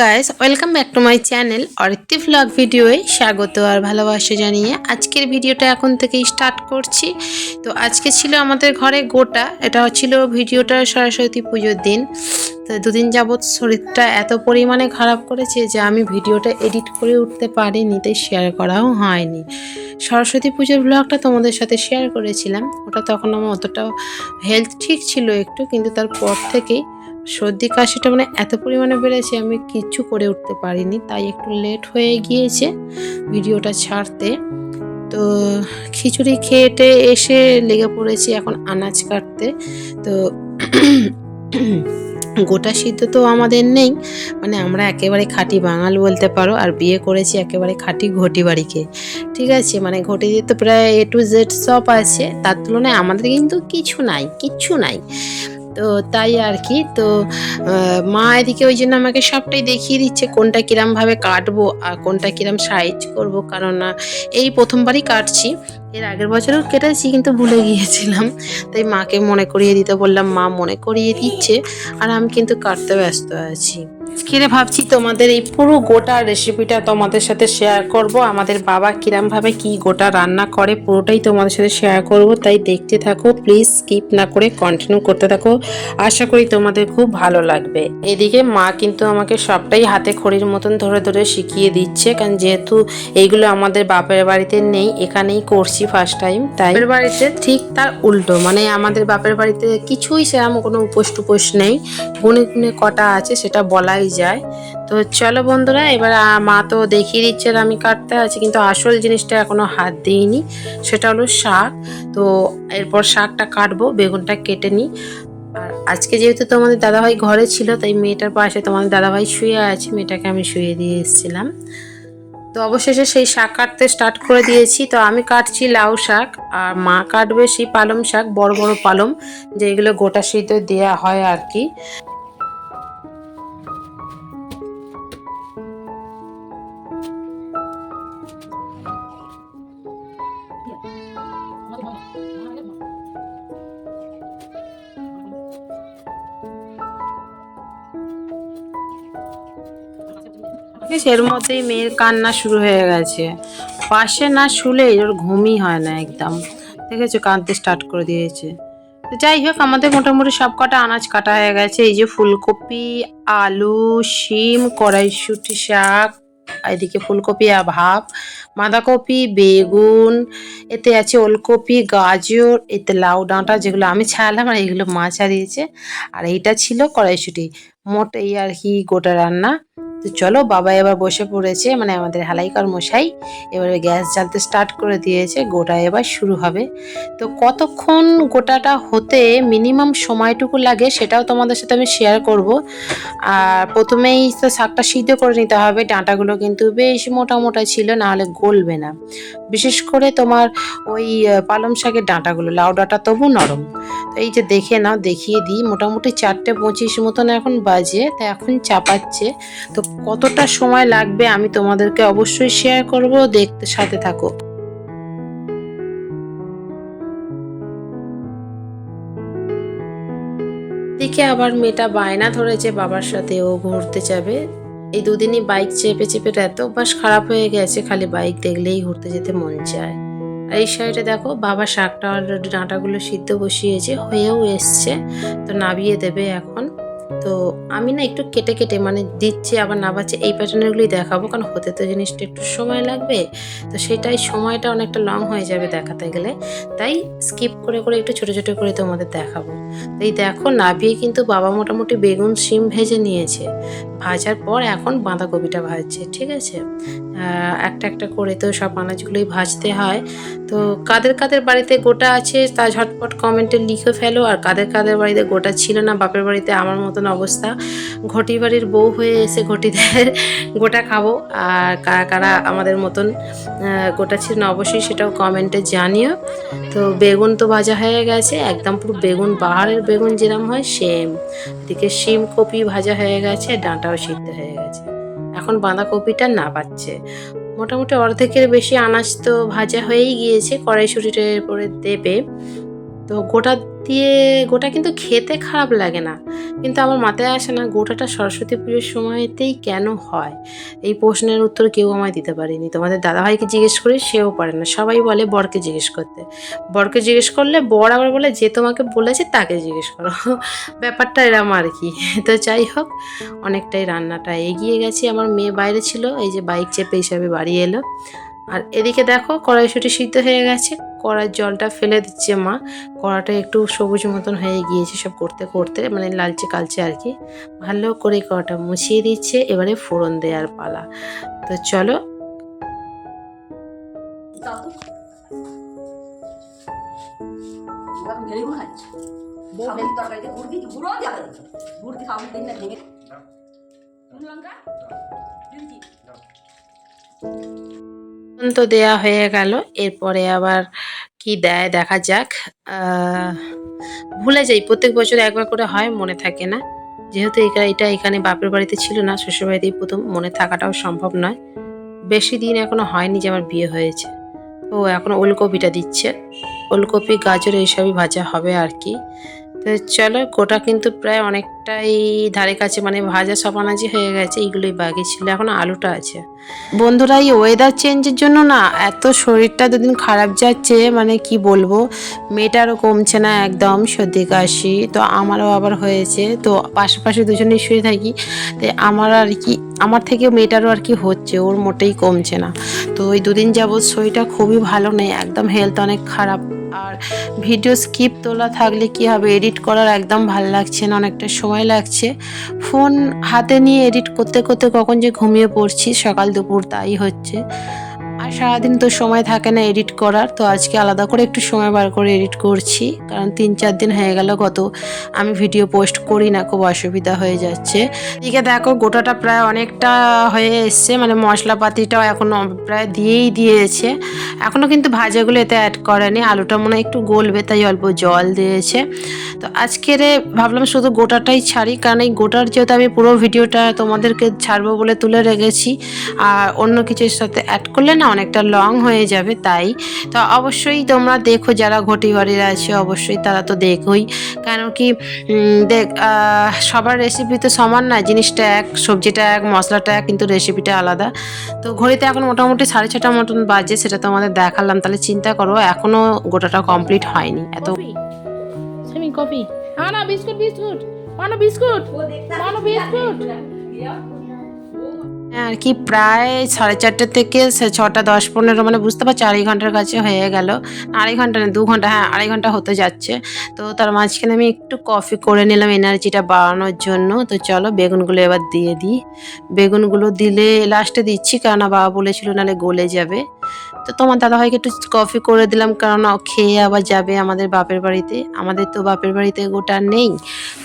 Guys welcome back to my channel Aritti vlog ভিডিওয়ে স্বাগত আর ভালোবাসা জানিয়ে আজকের ভিডিওটা এখন থেকেই স্টার্ট করছি। তো আজকে ছিল আমাদের ঘরে গোটা, এটা ছিল ভিডিওটা সরস্বতী পুজোর দিন। তো দুদিন যাবৎ শরীরটা এত পরিমাণে খারাপ করেছে যে আমি ভিডিওটা এডিট করে উঠতে পারিনি, তাই শেয়ার করাও হয়নি। সরস্বতী পুজোর ব্লগটা তোমাদের সাথে শেয়ার করেছিলাম, ওটা তখন আমার অতটাও হেলথ ঠিক ছিল একটু, কিন্তু তারপর থেকেই সর্দি কাশিটা মানে এত পরিমাণে বেড়েছে, আমি কিচ্ছু করে উঠতে পারিনি। তাই একটু লেট হয়ে গিয়েছে ভিডিওটা ছাড়তে। তো খিচুড়ি খেয়েটে এসে লেগে পড়েছি এখন আনাজ কাটতে। তো গোটা সিদ্ধ তো আমাদের নেই মানে আমরা একেবারে খাঁটি বাঙাল বলতে পারো, আর বিয়ে করেছি একেবারে খাঁটি ঘটি বাড়িকে ঠিক আছে মানে ঘটি দিয়ে তো প্রায় এ টু জেড সব আছে, তার তুলনায় আমাদের কিন্তু কিছু নাই কিচ্ছু নাই। তো তাই আর কি তো মা এদিকে ওই জন্য আমাকে সবটাই দেখিয়ে দিচ্ছে, কোনটা কীরমভাবে কাটবো আর কোনটা কিরম সাইজ করব। কারণ না এই প্রথমবারই কাটছি। এর আগের বছরও কেটেছি, কিন্তু ভুলে গিয়েছিলাম। তাই মাকে মনে করিয়ে দিতে বললাম, মা মনে করিয়ে দিচ্ছে। আর আমি কিন্তু কাটতে ব্যস্ত আছি। কিরে ভাবছি তোমাদের এই পুরো গোটা রেসিপিটা তোমাদের সাথে শেয়ার করব। আমাদের বাবা কিরমভাবে কি গোটা রান্না করে পুরোটাই তোমাদের সাথে শেয়ার করব। তাই দেখতে থাকো প্লিজ স্কিপ না করে কন্টিনিউ করতে থাকো। আশা করি তোমাদের খুব ভালো লাগবে। এদিকে মা কিন্তু আমাকে সবটাই হাতে খড়ির মতন ধরে ধরে শিখিয়ে দিচ্ছে কারণ যেহেতু এইগুলো আমাদের বাপের বাড়িতে নেই এখানেই করছি ফার্স্ট টাইম তাই বাড়িতে? ঠিক তার উল্টো। মানে আমাদের বাপের বাড়িতে কিছুই সেরকম কোনো উপোস টুপোস নেই। গুনে গুনে কটা আছে সেটা বলাই যায়। তো চলো বন্ধুরা, এবার মা তো দেখিয়ে দিচ্ছে আমি কাটতে আছি, কিন্তু আসল জিনিসটা এখনও হাত দিইনি, সেটা হলো শাক। তো এরপর শাকটা কাটবো, বেগুনটা কেটে নিই। আর আজকে যেহেতু তোমাদের দাদাভাই ঘরে ছিল, তাই মেয়েটার পাশে তোমাদের দাদাভাই শুয়ে আছে, মেয়েটাকে আমি শুয়ে দিয়ে এসেছিলাম। তো অবশেষে সেই শাক কাটতে স্টার্ট করে দিয়েছি। তো আমি কাটছি লাউ শাক, আর মা কাটবে সেই পালং শাক, বড় বড় পালং, যেগুলো গোটা সিদ্ধ দেওয়া হয় আর কি। এর মধ্যেই মেয়ের কান্না শুরু হয়ে গেছে। পাশে না শুলে ওর ঘুমই হয় না একদম। দেখেছ, কাঁদতে স্টার্ট করে দিয়েছে। তো যাই হোক, আমাদের মোটামুটি সব কটা আনাজ কাটা হয়ে গেছে। এই যে ফুলকপি, আলু, শিম, কড়াইশুটি শাক এদিকে ফুলকপি আর ভাপ বাঁধাকপি, বেগুন, এতে আছে ওলকপি, গাজর, এতে লাউ ডাঁটা, যেগুলো আমি ছাড়ালাম আর এগুলো মা ছাড়িয়েছে। আর এইটা ছিল কড়াইশুটি। মোট এই আর কি গোটা রান্না। তো চলো বাবা এবার বসে পড়েছে মানে আমাদের হালাইকার মশাই, এবারে গ্যাস জ্বালতে স্টার্ট করে দিয়েছে, গোটা এবার শুরু হবে। তো কতক্ষণ গোটাটা হতে মিনিমাম সময়টুকু লাগে সেটাও তোমাদের সাথে আমি শেয়ার করব। আর প্রথমেই তো শাকটা সিদ্ধ করে নিতে হবে, ডাঁটাগুলো কিন্তু বেশ মোটা মোটা ছিল, নাহলে গলবে না। বিশেষ করে তোমার ওই পালং শাকের ডাঁটাগুলো লাউ ডাঁটা তবু নরম। তো এই যে দেখে নাও, দেখিয়ে দিই, মোটামুটি চারটে পঁচিশ মতন এখন বাজে, তো এখন চাপাচ্ছে। তো কতটা সময় লাগবে আমি তোমাদেরকে অবশ্যই শেয়ার করব, দেখতে, সাথে থাকো। দিকে আবার মেয়েটা বায়না ধরেছে বাবার সাথে, ও ঘুরতে যাবে। এই দুদিনই বাইক চেপে চেপে এত অভ্যাস খারাপ হয়ে গেছে, খালি বাইক দেখলেই ঘুরতে যেতে মন চায়। আর এই সাইডে দেখো, বাবা শাকটা ডাঁটাগুলো সিদ্ধ বসিয়েছে, হয়েও এসছে, তো নাবিয়ে দেবে এখন। তো আমি না একটু কেটে কেটে মানে দিচ্ছি, আবার নাবাচ্ছি এই প্যাটার্নগুলি দেখাবো, কারণ হতে তো জিনিসটা একটু সময় লাগবে। তো সেটাই সময়টা অনেকটা লং হয়ে যাবে দেখাতে গেলে। তাই স্কিপ করে করে একটু ছোটো ছোটো করে তোমাদের দেখাবো। এই দেখো নাবিয়ে কিন্তু বাবা মোটামুটি বেগুন, শিম ভেজে নিয়েছে। ভাজার পর এখন বাঁধাকপিটা ভাজছে, ঠিক আছে? একটা একটা করে তো সব আনাজগুলোই ভাজতে হয়। তো কাদের কাদের বাড়িতে গোটা আছে তা ঝটপট কমেন্টে লিখে ফেলো। আর কাদের কাদের বাড়িতে গোটা ছিল না, বাপের বাড়িতে আমার মতন অবস্থা। ঘটি বাড়ির বউ হয়ে এসে ঘটিদের গোটা খাব। আর কারা কারা আমাদের মতন গোটা ছিল না, অবশ্যই সেটাও কমেন্টে জানিও। তো বেগুন তো ভাজা হয়ে গেছে, একদম পুরো বেগুন পাহাড়ের বেগুন যেরকম হয় সেম এদিকে শিম কপি ভাজা হয়ে গেছে ডাঁটাও সিদ্ধ হয়ে গেছে। এখন বাঁধাকপিটা না পাচ্ছে মোটামুটি অর্ধেকের বেশি আনাজ তো ভাজা হয়েই গিয়েছে কড়াইশুটির এরপরে দেবে। তো গোটা দিয়ে গোটা কিন্তু খেতে খারাপ লাগে না। কিন্তু আমার মাথায় আসে না গোটাটা সরস্বতী পুজোর সময়তেই কেন হয়? এই প্রশ্নের উত্তর কেউ আমায় দিতে পারেনি। তোমাদের দাদাভাইকে জিজ্ঞেস করি, সেও পারে না। সবাই বলে বরকে জিজ্ঞেস করতে। বরকে জিজ্ঞেস করলে বর আবার বলে, যে তোমাকে বলেছে তাকে জিজ্ঞেস করো। ব্যাপারটা এরম আর কি। তো যাই হোক, অনেকটাই রান্নাটা এগিয়ে গেছে। আমার মেয়ে বাইরে ছিল, এই যে বাইক চেপে হিসাবে বাড়ি এলো। আর এদিকে দেখো, কড়াইশুটি সিদ্ধ হয়ে গেছে। কড়ার জলটা ফেলে দিচ্ছে মা। কড়াটা একটু সবুজ মতন হয়ে গিয়েছে সব করতে করতে মানে লালচে কালচে আর কি। ভালো করে কড়াটা মুছিয়ে দিচ্ছে, এবারে ফোড়ন দেওয়ার পালা। তো চলো। তো দেয়া হয়ে গেল। এরপরে আবার কি দেয় দেখা যাক। ভুলে যাই, প্রত্যেক বছর একবার করে হয়, মনে থাকে না। যেহেতু এটা এখানে বাপের বাড়িতে ছিল না শ্বশুর বাড়িতেই প্রথম মনে থাকাটাও সম্ভব নয়। বেশি দিন এখনও হয়নি যে আমার বিয়ে হয়েছে। ও এখন ওলকপিটা দিচ্ছে। ওলকপি, গাজর, এইসবই ভাজা হবে আর কি। তো চলো, গোটা কিন্তু প্রায় অনেকটাই ধারে কাছে মানে ভাজা সপানাজি হয়ে গেছে এইগুলোই বাকি ছিল, এখন আলুটা আছে। বন্ধুরা, এই ওয়েদার চেঞ্জের জন্য না এত শরীরটা দুদিন খারাপ যাচ্ছে মানে কি বলব, মেয়েটারও কমছে না একদম, সর্দি কাশি, তো আমারও আবার হয়েছে, তো পাশাপাশি দুজনেই শুয়ে থাকি তাই আমার আর কি, আমার থেকে মেয়েটারও আর কি হচ্ছে, ওর মোটেই কমছে না। তো ওই দুদিন যাবৎ শরীরটা খুবই ভালো নেই, একদম হেলথ অনেক খারাপ। আর ভিডিও স্কিপ তোলা থাকলে কি হবে? এডিট করার একদম ভালো লাগছে না, অনেকটা সময় লাগছে। ফোন হাতে নিয়ে এডিট করতে করতে কখন যে ঘুমিয়ে পড়ছি, সকাল দুপুর তাই হচ্ছে। সারাদিন তো সময় থাকে না এডিট করার, তো আজকে আলাদা করে একটু সময় বার করে এডিট করছি। কারণ তিন চার দিন হয়ে গেল, গত আমি ভিডিও পোস্ট করি না, খুব অসুবিধা হয়ে যাচ্ছে। এদিকে দেখো, গোটাটা প্রায় অনেকটা হয়ে এসছে মানে মশলাপাতিটাও এখনও প্রায় দিয়েই দিয়েছে। এখনও কিন্তু ভাজাগুলো এতে অ্যাড করেনি, আলুটা মনে হয় একটু গলবে, তাই অল্প জল দিয়েছে। তো আজকের ভাবলাম শুধু গোটাটাই ছাড়ি, কারণ এই গোটার যেহেতু আমি পুরো ভিডিওটা তোমাদেরকে ছাড়বো বলে তুলে রেখেছি, আর অন্য কিছুর সাথে অ্যাড করলে না অনেকটা লং হয়ে যাবে তাই। তো অবশ্যই তোমরা দেখো যারা ঘটি বাড়ির আছে অবশ্যই তারা তো দেখোই। কেন কি দেখ সবার রেসিপি তো সমান না জিনিসটা এক সবজিটা এক মশলাটা এক কিন্তু রেসিপিটা আলাদা। তো ঘড়িতে এখন মোটামুটি সাড়ে ছটা মতন বাজে সেটা তোমাদের দেখালাম। তাহলে চিন্তা করো এখনও গোটাটা কমপ্লিট হয়নি। এত সেমি কফি? আনা বিস্কুট বিস্কুট। আনা বিস্কুট। মানো বিস্কুট। আর কি প্রায় সাড়ে চারটে থেকে ছটা দশ পনেরো মানে বুঝতে পারছি আড়াই ঘণ্টার কাছে হয়ে গেল। আড়াই ঘণ্টা না, দু ঘণ্টা হ্যাঁ আড়াই ঘণ্টা হতে যাচ্ছে। তো তার মাঝখানে আমি একটু কফি করে নিলাম এনার্জিটা বাড়ানোর জন্য। তো চলো বেগুনগুলো এবার দিয়ে দিই। বেগুনগুলো দিলে লাস্টে দিচ্ছি, কেননা বাবা বলেছিল নাহলে গলে যাবে। তো তোমার দাদা দাদাভাইকে একটু কফি করে দিলাম কারণ খেয়ে আবার যাবে আমাদের বাপের বাড়িতে। আমাদের তো বাপের বাড়িতে গোটা নেই।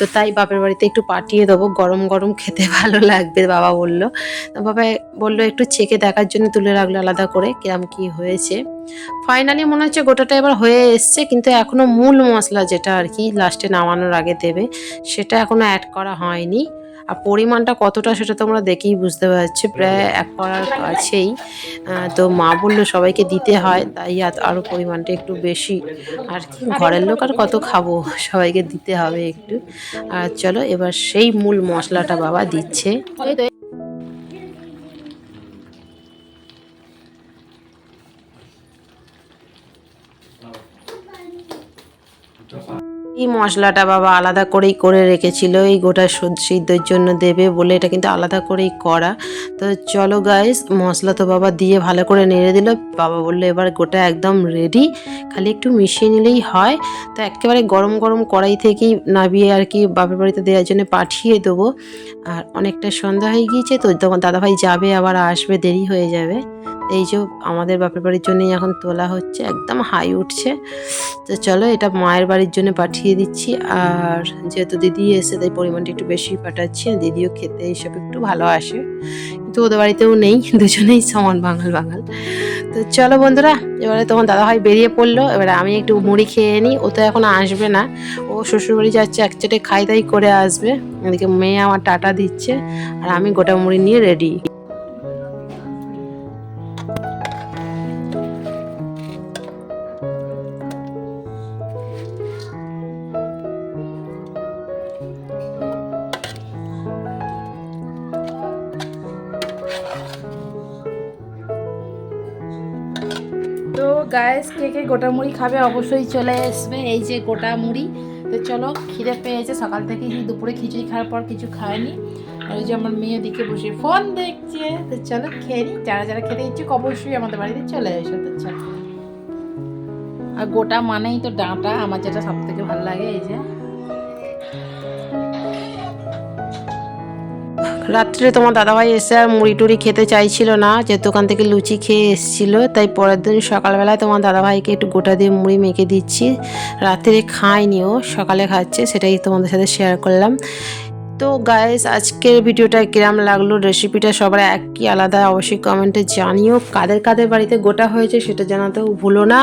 তো তাই বাপের বাড়িতে একটু পাঠিয়ে দেবো। গরম গরম খেতে ভালো লাগবে, বাবা বলল। বাবা বলল একটু চেকে দেখার জন্য তুলে রাখল আলাদা করে, কিরম কি হয়েছে। ফাইনালি মনে হচ্ছে গোটাটা এবার হয়ে এসছে, কিন্তু এখনও মূল মশলা যেটা আর কি লাস্টে নামানোর আগে দেবে, সেটা এখনও অ্যাড করা হয়নি। আর পরিমাণটা কতটা সেটা তোমরা দেখেই বুঝতে পারছ, প্রায় এক করার কাছেই তো মা বলল সবাইকে দিতে হয়, তাই আর- আরও পরিমাণটা একটু বেশি। আর কি, ঘরের লোক আর কত খাব, সবাইকে দিতে হবে একটু। আর চলো, এবার সেই মূল মশলাটা বাবা দিচ্ছে। এই মশলাটা বাবা আলাদা করেই করে রেখেছিল, এই গোটা সদ- সিদ্ধর জন্য দেবে বলে এটা কিন্তু আলাদা করেই করা। তো চলো গাইস মশলা তো বাবা দিয়ে ভালো করে নেড়ে দিল, বাবা বলল এবার গোটা একদম রেডি খালি একটু মিশিয়ে নিলেই হয়। তো একেবারে গরম গরম কড়াই থেকেই নাবিয়ে আর কি বাপের বাড়িতে দেওয়ার জন্য পাঠিয়ে দেবো। আর অনেকটা সন্ধ্যা হয়ে গিয়েছে, তো দাদাভাই যাবে আবার আসবে, দেরি হয়ে যাবে। এই যে আমাদের বাপের বাড়ির জন্যই এখন তোলা হচ্ছে, একদম হাই উঠছে। তো চলো এটা মায়ের বাড়ির জন্য পাঠিয়ে দিচ্ছি। আর যেহেতু দিদি এসে তাই পরিমাণটা একটু বেশি পাঠাচ্ছি, দিদিও খেতে এইসব একটু ভালো আসে। কিন্তু ওদের বাড়িতেও নেই, দুজনেই সমান বাঙাল বাঙাল। তো চলো বন্ধুরা, এবারে তোমার দাদাভাই বেরিয়ে পড়ল, এবারে আমি একটু মুড়ি খেয়ে নিই। ও তো এখন আসবে না, ও শ্বশুরবাড়ি যাচ্ছে একচেটে খাই করে আসবে। এদিকে মেয়ে আমার টাটা দিচ্ছে, আর আমি গোটা মুড়ি নিয়ে রেডি গায়েস কে কে গোটা মুড়ি খাবে অবশ্যই চলে আসবে, এই যে গোটা মুড়ি। তো চলো, খিদে পেয়েছে, সকাল থেকে দুপুরে খিচুড়ি খাওয়ার পর কিছু খায়নি। আর ওই যে আমার মেয়ে দিকে বসে ফোন দেখছে। তো চলো, খেয়ে যারা যারা খেতে ইচ্ছুক, অবশ্যই আমাদের বাড়িতে চলে এসো। তো চলো। আর গোটা মানেই তো ডাঁটা, আমার যেটা সব থেকে ভালো লাগে, এই যে। রাত্রে তোমার দাদাভাই এসে আর মুড়ি টুড়ি খেতে চাইছিল না যে দোকান থেকে লুচি খেয়ে এসেছিল, তাই পরের দিন সকালবেলায় তোমার দাদাভাইকে একটু গোটা দিয়ে মুড়ি মেখে দিচ্ছি। রাত্রে খায়নি ও, সকালে খাচ্ছে, সেটাই তোমাদের সাথে শেয়ার করলাম। তো গায়েস আজকের ভিডিওটা কিরাম লাগল? রেসিপিটা সবার একই আলাদা, অবশ্যই কমেন্টে জানিও কাদের কাদের বাড়িতে গোটা হয়েছে সেটা জানাতেও ভুলো না।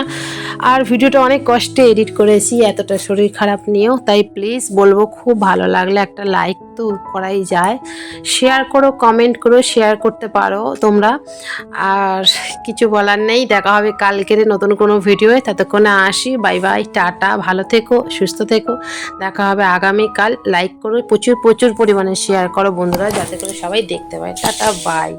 আর ভিডিওটা অনেক কষ্টে এডিট করেছি, এতটা শরীর খারাপ নিয়েও, তাই প্লিজ বলব খুব ভালো লাগলে একটা লাইক তো করাই যায়। শেয়ার করো কমেন্ট করো শেয়ার করতে পারো তোমরা। আর কিছু বলার নেই, দেখা হবে কালকের নতুন কোনো ভিডিওয়ে ততক্ষণে আসি বাই বাই টাটা, ভালো থেকো, সুস্থ থেকো। দেখা হবে আগামীকাল লাইক করো, প্রচুর প্রচুর প্রচুর পরিমাণে শেয়ার করো বন্ধুরা যাতে করে সবাই দেখতে পায়। Tata bye